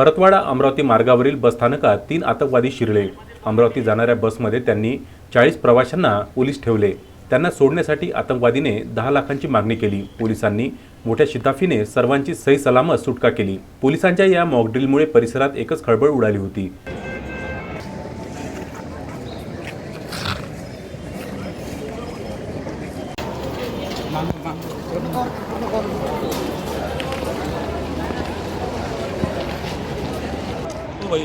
परतवाडा अमरावती मार्गावरील बसस्थानकात तीन आतंकवादी शिरले. अमरावती जाणाऱ्या बसमध्ये त्यांनी चाळीस प्रवाशांना पोलीस ठेवले. त्यांना सोडण्यासाठी आतंकवादीने दहा लाखांची मागणी केली. पोलिसांनी मोठ्या शिताफीने सर्वांची सही सलामत सुटका केली. पोलिसांच्या या मॉकड्रिलमुळे परिसरात एकच खळबळ उडाली होती. जे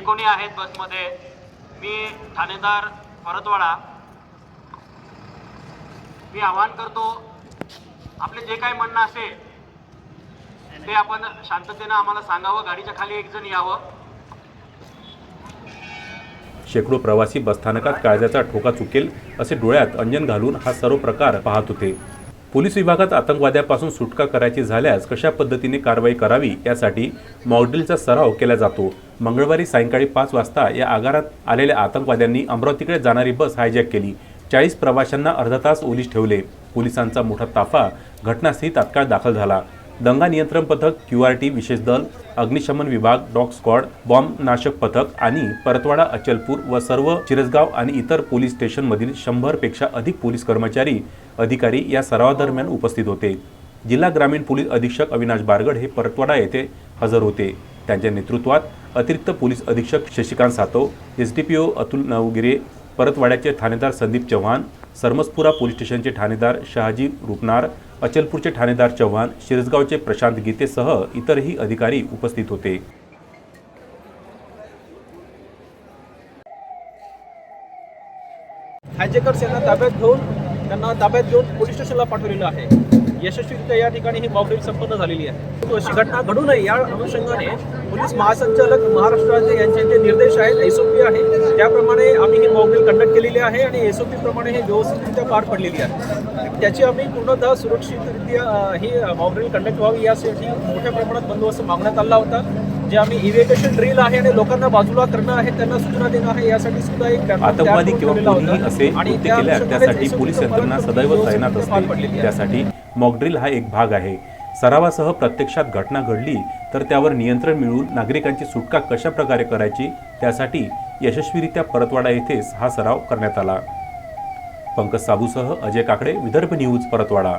कोणी आहेत बसमध्ये? मी ठाणेदार परतवाडा. मी आवाहन करतो आपले जे काही म्हणणं असेल ते आपण शांततेनं आम्हाला सांगावं गाडीच्या खाली एक जण यावं. शेकडो प्रवासी बसस्थानकात काळजाचा ठोका चुकेल असे डोळ्यात अंजन घालून हा सर्व प्रकार पाहत होते. पोलीस विभागात आतंकवाद्यापासून सुटका करायची झाल्यास कशा पद्धतीने कारवाई करावी यासाठी मॉकड्रिलचा सराव केला जातो. मंगळवारी सायंकाळी पाच वाजता या आगारात आलेल्या आतंकवाद्यांनी अमरावतीकडे जाणारी बस हायजॅक केली. चाळीस प्रवाशांना अर्धा तास ओलीस ठेवले. पोलिसांचा मोठा ताफा घटनास्थळी तात्काळ दाखल झाला. दंगा नियंत्रण पथक क्यू आर टी विशेष दल अग्निशमन विभाग डॉग स्क्वॉड बॉम्ब नाशक पथक आणि परतवाडा अचलपूर व सर्व चिरसगाव आणि इतर पोलीस स्टेशनमधील शंभरपेक्षा अधिक पोलीस कर्मचारी अधिकारी या सरावादरम्यान उपस्थित होते. जिल्हा ग्रामीण पोलीस अधीक्षक अविनाश बारगड हे परतवाडा येथे हजर होते. त्यांच्या नेतृत्वात अतिरिक्त पोलीस अधीक्षक Shashikant Satav S D P O Atul Navgire परतवाड्याचे ठाणेदार संदीप चव्हाण सरमसपुरा पोलीस स्टेशनचे ठाणेदार शहाजी रुपनार अचलपूरचे ठाणेदार चव्हाण शिरसगावचे प्रशांत गीतेसह इतरही अधिकारी उपस्थित होते. हायजेकर्स यांना ताब्यात घेऊन त्यांना ताब्यात घेऊन पोलीस स्टेशनला पाठवलेलं आहे. यशस्वीरित्या या ठिकाणी ही मॉकड्रिल संपन्न झालेली आहे. अशी घटना घडू नये या अनुषंगाने पोलीस महासंचालक महाराष्ट्राचे यांचे जे निर्देश आहेत एसओपी पी आहे त्याप्रमाणे आम्ही ही मॉकड्रिल कंडक्ट केलेली आहे आणि एस प्रमाणे हे व्यवस्थितरित्या पार पडलेली आहे. त्याची आम्ही पूर्णतः सुरक्षितरित्या ही मॉकड्रिल कंडक्ट व्हावी यासाठी मोठ्या प्रमाणात बंदोबस्त मागण्यात आला होता. जे आम्ही इव्हिएशन ड्रिल आहे आणि लोकांना बाजूला करणं आहे त्यांना सूचना देणं आहे यासाठी सुद्धा एक आतंकवादी किंवा. कोणीही असे कृत्य अनुषंगाने त्यासाठी पोलीस यंत्रणा सदैव तैनात असते. त्यासाठी मॉकड्रिल हा एक भाग आहे सरावासह प्रत्यक्षात घटना घडली तर त्यावर नियंत्रण मिळवून नागरिकांची सुटका कशा प्रकारे करायची त्यासाठी यशस्वीरित्या परतवाडा येथेच हा सराव करण्यात आला पंकज साबूसह अजय काकडे विदर्भ न्यूज परतवाडा